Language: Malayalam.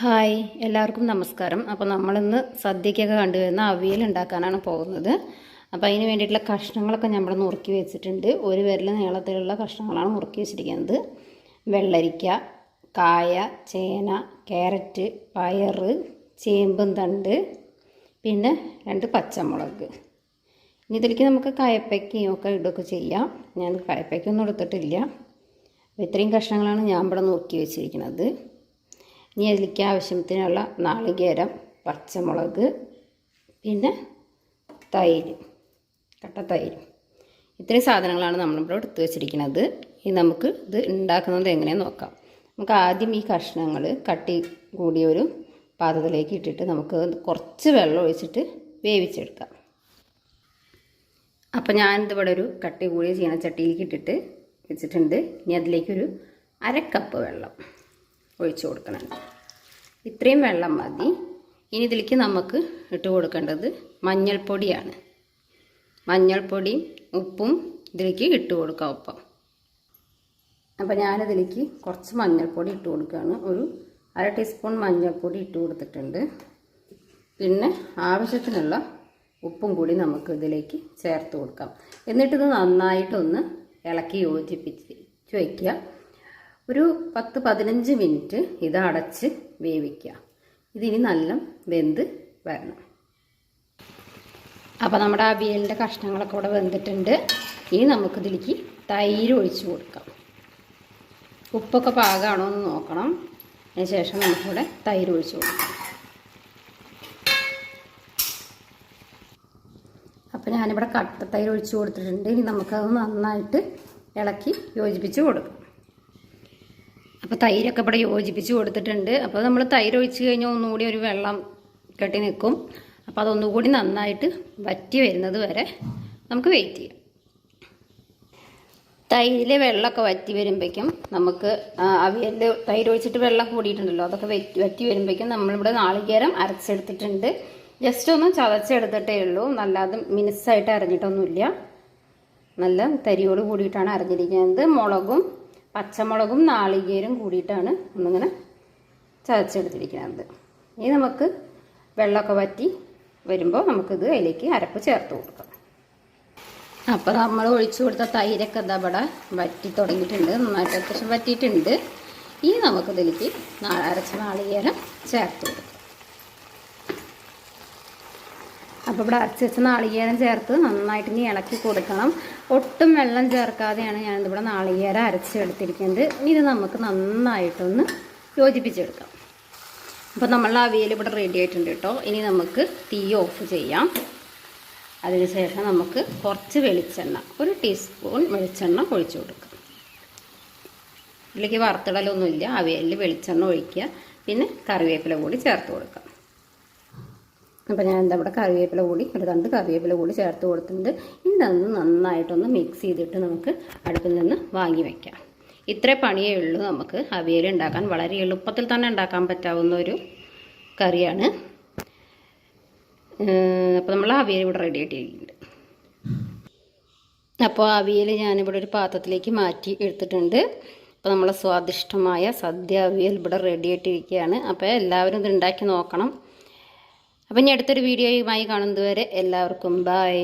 ഹായ് എല്ലാവർക്കും നമസ്കാരം. അപ്പോൾ നമ്മളിന്ന് സദ്യക്കൊക്കെ കണ്ടുവരുന്ന അവിയൽ ഉണ്ടാക്കാനാണ് പോകുന്നത്. അപ്പോൾ അതിന് വേണ്ടിയിട്ടുള്ള കഷ്ണങ്ങളൊക്കെ നമ്മൾ നുറുക്കി വെച്ചിട്ടുണ്ട്. ഒരു വിരൽ നീളത്തിലുള്ള കഷ്ണങ്ങളാണ് നുറുക്കി വെച്ചിരിക്കുന്നത്. വെള്ളരിക്ക കായ ചേന ക്യാരറ്റ് പയർ ചേമ്പും തണ്ട് പിന്നെ രണ്ട് പച്ചമുളക്. ഇനി ഇതിലേക്ക് നമുക്ക് കയപ്പയ്ക്കയും ഒക്കെ ഇടുകയൊക്കെ ചെയ്യാം. ഞാൻ കയപ്പയ്ക്കൊന്നും എടുത്തിട്ടില്ല. അപ്പോൾ ഇത്രയും കഷ്ണങ്ങളാണ് ഞാൻ ഇവിടെ നുറുക്കി വെച്ചിരിക്കുന്നത്. ഇനി അതിലേക്ക് ആവശ്യത്തിനുള്ള നാളികേരം പച്ചമുളക് പിന്നെ തൈര് കട്ട തൈര്. ഇത്രയും സാധനങ്ങളാണ് നമ്മളിവിടെ എടുത്ത് വെച്ചിരിക്കുന്നത്. ഇനി നമുക്ക് ഇത് ഉണ്ടാക്കുന്നത് എങ്ങനെയാണെന്ന് നോക്കാം. നമുക്ക് ആദ്യം ഈ കഷ്ണങ്ങൾ കട്ടി കൂടിയ ഒരു പാത്രത്തിലേക്ക് ഇട്ടിട്ട് നമുക്ക് കുറച്ച് വെള്ളം ഒഴിച്ചിട്ട് വേവിച്ചെടുക്കാം. അപ്പോൾ ഞാനിതിവിടെ ഒരു കട്ടി കൂടിയ ചീനച്ചട്ടിയിലേക്ക് ഇട്ടിട്ട് വെച്ചിട്ടുണ്ട്. ഇനി അതിലേക്കൊരു അരക്കപ്പ് വെള്ളം. ഒഴിച്ചു കൊടുക്കണം. ഇത്രയും വെള്ളം മതി. ഇനി ഇതിലേക്ക് നമുക്ക് ഇട്ട് കൊടുക്കേണ്ടത് മഞ്ഞൾപ്പൊടിയാണ്. മഞ്ഞൾപ്പൊടിയും ഉപ്പും ഇതിലേക്ക് ഇട്ട് കൊടുക്കാം ഒപ്പം. അപ്പോൾ ഞാനിതിലേക്ക് കുറച്ച് മഞ്ഞൾപ്പൊടി ഇട്ട് കൊടുക്കുകയാണ്. ഒരു അര ടീസ്പൂൺ മഞ്ഞൾപ്പൊടി ഇട്ട് കൊടുത്തിട്ടുണ്ട്. പിന്നെ ആവശ്യത്തിനുള്ള ഉപ്പും കൂടി നമുക്ക് ഇതിലേക്ക് ചേർത്ത് കൊടുക്കാം. എന്നിട്ടിത് നന്നായിട്ടൊന്ന് ഇളക്കി യോജിപ്പിച്ച് വയ്ക്കുക ഒരു പത്ത് പതിനഞ്ച് മിനിറ്റ് ഇത് അടച്ച് വേവിക്കുക. ഇതിനി നല്ല വെന്ത് വരണം. അപ്പോൾ നമ്മുടെ അവിയലിന്റെ കഷ്ണങ്ങളൊക്കെ ഇവിടെ വെന്തിട്ടുണ്ട്. ഇനി നമുക്കിതിലേക്ക് തൈര് ഒഴിച്ച് കൊടുക്കാം. ഉപ്പൊക്കെ പാകമാണോ എന്ന് നോക്കണം. അതിന് ശേഷം നമുക്കിവിടെ തൈര് ഒഴിച്ച് കൊടുക്കാം. അപ്പോൾ ഞാനിവിടെ കട്ട തൈര് ഒഴിച്ച് കൊടുത്തിട്ടുണ്ട്. ഇനി നമുക്കത് നന്നായിട്ട് ഇളക്കി യോജിപ്പിച്ച് കൊടുക്കാം. അപ്പോൾ തൈരൊക്കെ ഇവിടെ യോജിപ്പിച്ച് കൊടുത്തിട്ടുണ്ട്. അപ്പോൾ നമ്മൾ തൈര് ഒഴിച്ച് കഴിഞ്ഞാൽ ഒന്നുകൂടി ഒരു വെള്ളം കെട്ടി നിൽക്കും അപ്പോൾ അതൊന്നുകൂടി നന്നായിട്ട് വറ്റി വരുന്നത് വരെ നമുക്ക് വെയിറ്റ് ചെയ്യാം. തൈരിലെ വെള്ളമൊക്കെ വറ്റി വരുമ്പോഴേക്കും നമുക്ക് അവിയലിൽ തൈര് ഒഴിച്ചിട്ട് വെള്ളം കൂടിയിട്ടുണ്ടല്ലോ അതൊക്കെ വറ്റി വറ്റി വരുമ്പോഴേക്കും നമ്മളിവിടെ നാളികേരം അരച്ചെടുത്തിട്ടുണ്ട്. ജസ്റ്റ് ഒന്ന് ചതച്ചെടുത്തിട്ടേ ഉള്ളൂ. നല്ലാതെ മിനുസായിട്ട് അരഞ്ഞിട്ടൊന്നുമില്ല. നല്ല തരിയോട് കൂടിയിട്ടാണ് അരഞ്ഞിരിക്കുന്നത്. മുളകും പച്ചമുളകും നാളികേരും കൂടിയിട്ടാണ് ഒന്നിങ്ങനെ ചതച്ചെടുത്തിരിക്കുന്നത്. ഇനി നമുക്ക് വെള്ളമൊക്കെ വറ്റി വരുമ്പോൾ നമുക്കിത് അതിലേക്ക് അരപ്പ് ചേർത്ത് കൊടുക്കാം. അപ്പോൾ നമ്മൾ ഒഴിച്ചു കൊടുത്ത തൈരൊക്കെ എന്താ ഇവിടെ വറ്റി തുടങ്ങിയിട്ടുണ്ട്. നന്നായിട്ട് അത്യാവശ്യം വറ്റിയിട്ടുണ്ട്. ഇനി നമുക്കിതിലേക്ക് അരച്ച നാളികേരം ചേർത്ത് കൊടുക്കാം. അപ്പോൾ ഇവിടെ അരച്ച് വെച്ച നാളികേരം ചേർത്ത് നന്നായിട്ട് ഇനി ഇളക്കി കൊടുക്കണം. ഒട്ടും വെള്ളം ചേർക്കാതെയാണ് ഞാനിതിവിടെ നാളികേരം അരച്ചെടുത്തിരിക്കുന്നത് ഇത് നമുക്ക് നന്നായിട്ടൊന്ന് യോജിപ്പിച്ചെടുക്കാം. അപ്പോൾ നമ്മളുടെ അവിയൽ ഇവിടെ റെഡി ആയിട്ടുണ്ട് കേട്ടോ. ഇനി നമുക്ക് തീ ഓഫ് ചെയ്യാം. അതിനുശേഷം നമുക്ക് കുറച്ച് വെളിച്ചെണ്ണ ഒരു ടീസ്പൂൺ വെളിച്ചെണ്ണ ഒഴിച്ചു കൊടുക്കാം. ഇതിലേക്ക് വറുത്തിടലൊന്നുമില്ല. അവിയലിൽ വെളിച്ചെണ്ണ ഒഴിക്കുക. പിന്നെ കറിവേപ്പില കൂടി ചേർത്ത് കൊടുക്കാം. അപ്പോൾ ഞാൻ എന്താ ഇവിടെ കറിവേപ്പില കൂടി ഒരു രണ്ട് കറിവേപ്പില കൂടി ചേർത്ത് കൊടുത്തിട്ടുണ്ട്. ഇതൊന്ന് നന്നായിട്ടൊന്ന് മിക്സ് ചെയ്തിട്ട് നമുക്ക് അടുപ്പിൽ നിന്ന് വാങ്ങി വയ്ക്കാം ഇത്രേ പണിയേ ഉള്ളൂ നമുക്ക് അവിയൽ ഉണ്ടാക്കാൻ. വളരെ എളുപ്പത്തിൽ തന്നെ ഉണ്ടാക്കാൻ പറ്റാവുന്ന ഒരു കറിയാണ്. അപ്പോൾ നമ്മൾ അവിയൽ ഇവിടെ റെഡി ആയിട്ടിരിക്കുന്നുണ്ട്. അപ്പോൾ അവിയൽ ഞാനിവിടെ ഒരു പാത്രത്തിലേക്ക് മാറ്റി എടുത്തിട്ടുണ്ട്. അപ്പോൾ നമ്മളെ സ്വാദിഷ്ടമായ സദ്യ അവിയൽ ഇവിടെ റെഡി ആയിട്ടിരിക്കുകയാണ്. അപ്പോൾ എല്ലാവരും ഇത് ഉണ്ടാക്കി നോക്കണം. അപ്പം ഇനി അടുത്തൊരു വീഡിയോയുമായി കാണുന്നതുവരെ എല്ലാവർക്കും ബായ്